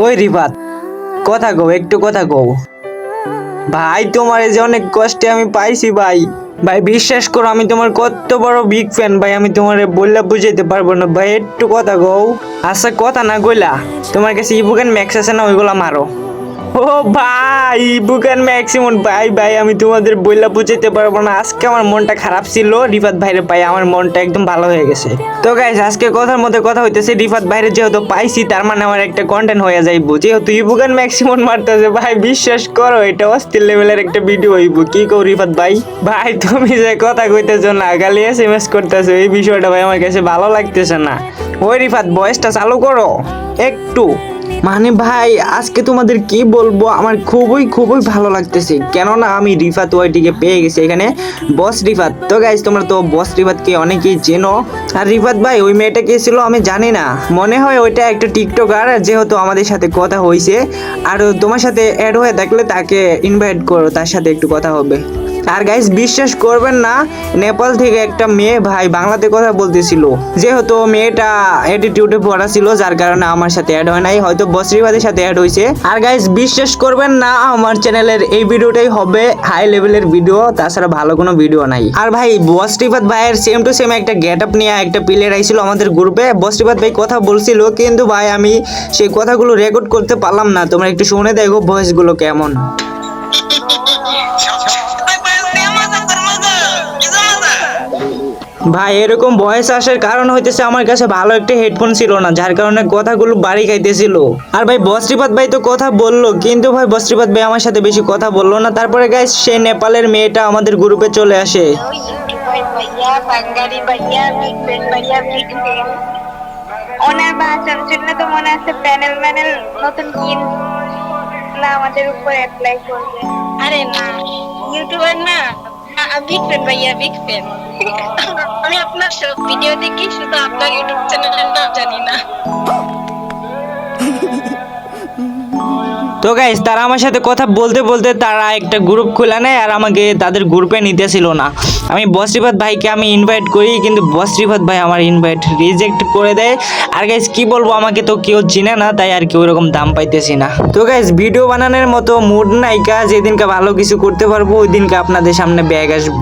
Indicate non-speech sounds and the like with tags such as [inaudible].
ওই রিফাত, কথা কও, একটু কথা কও। ভাই, তোমার এই যে অনেক কষ্টে আমি পাইছি ভাই। ভাই, বিশ্বাস করো, আমি তোমার কত বড় বিগ ফ্যান ভাই, আমি তোমার বললে বুঝাইতে পারব না। ভাই, একটু কথা কও। আচ্ছা কথা না কইলা, তোমার কাছে ইবুকেন ম্যাক্স আছে না, ওইগুলা মারো। ও ভাই বুকান ম্যাক্সিমন ভাই ভাই, আমি তোমাদের বইলা বুঝাইতে পারব না। আজকে আমার মনটা খারাপ ছিল। রিফাত ভাইরে পাই, আমার মনটা একদম ভালো হয়ে গেছে। তো গাইস আজকে কথার মধ্যে কথা হইতেছে, রিফাত ভাইরে যেহেতু পাইছি, তার মানে আমার একটা কন্টেন্ট হয়ে যাইব। যেহেতু ইবুকেন ম্যাক্সিমন মারতেছে, ভাই, বিশ্বাস করো, এটা অস্থির লেভেলের একটা ভিডিও হইব। কি কও রিফাত ভাই? ভাই, তুমি যে কথা কইতেছো না গালি এস এম এস করতেছো, এই বিষয়টা ভাই আমার কাছে ভালো লাগতেছে না। ওই রিফাত বয়সটা চালু করো। একটু। মানে ভাই, আজকে তোমাদের কি বলব? আমার খুবই খুবই ভালো লাগতেছে। কেননা আমি রিফাত ওয়াইটিকে পেয়ে গেছি এখানে। বস রিফাত। তো গাইজ তোমরা তো বস রিফাতকে অনেকেই চেনো। আর রিফাত ভাই, ওই মেয়েটা কে ছিল আমি জানি না। মনে হয় ওইটা একটা টিকটকার, যেহেতু আমাদের সাথে কথা হয়েছে আর তোমার সাথে অ্যাড হয়ে থাকলে তাকে ইনভাইট করো, তার সাথে একটু কথা হবে। আর গাইস বিশ্বাস করবেন না, নেপাল থেকে একটা মেয়ে ভাই বাংলাতে কথা বলতেছিল। যেহেতু মেয়েটা অ্যাটিটিউডে পড়া ছিল, যার কারণে আমার সাথে অ্যাড হয় নাই, হয়তো বসরিবাদের সাথে অ্যাড হয়েছে আর গাইস বিশ্বাস করবেন না, আমার চ্যানেলের এই ভিডিওটাই হবে হাই লেভেলের ভিডিও তাছাড়া ভালো কোনো ভিডিও নাই। আর ভাই, বসরিবাদ ভাইয়ের সেম টু সেম একটা গেট আপ নিয়ে একটা প্লেয়ার আইছিল আমাদের গ্রুপে বসরিবাদ ভাই কথা বলছিল, কিন্তু ভাই, আমি সেই কথাগুলো রেকর্ড করতে পারলাম না। তোমরা একটু শুনে দেখো ভয়েসগুলো কেমন। [laughs] ভাই, এরকম ভয়েস আসার কারণ হইতেছে আমার কাছে ভালো একটা হেডফোন ছিল না, যার কারণে কথাগুলো বাড়ি খাইতেছিল। আর ভাই, বস্ত্রীপাত ভাই তো কথা বলল, কিন্তু ভাই, বস্ত্রীপাত ভাই আমার সাথে বেশি কথা বলল না। তারপরে গাইস সে নেপালের মেয়েটা আমাদের গ্রুপে চলে আসে। আরে না, ইউটিউবার না। ফ্যান ভাইয়া দেখবেন আমি আপনার সব ভিডিও দেখি, শুধু আপনার ইউটিউব চ্যানেলের নাম জানি না। [laughs] তো গাইস তারা আমার সাথে কথা বলতে বলতে তারা একটা গ্রুপ খুলে নেয় আর আমাকে তাদের গ্রুপে নিতেছিল না। আমি বসরিফাত ভাইকে আমি ইনভাইট করি, কিন্তু বসরিফাত ভাই আমার ইনভাইট রিজেক্ট করে দেয়। আর গাইস কি বলব, আমাকে তো কেউ চিনে না, তাই আর কি ওরকম দাম পাইতেছি না। তো গাইস ভিডিও বানানোর মতো মুড নাই নাইকা যেদিনকে ভালো কিছু করতে পারব ওই দিনকে আপনাদের সামনে ব্যাগ আসব।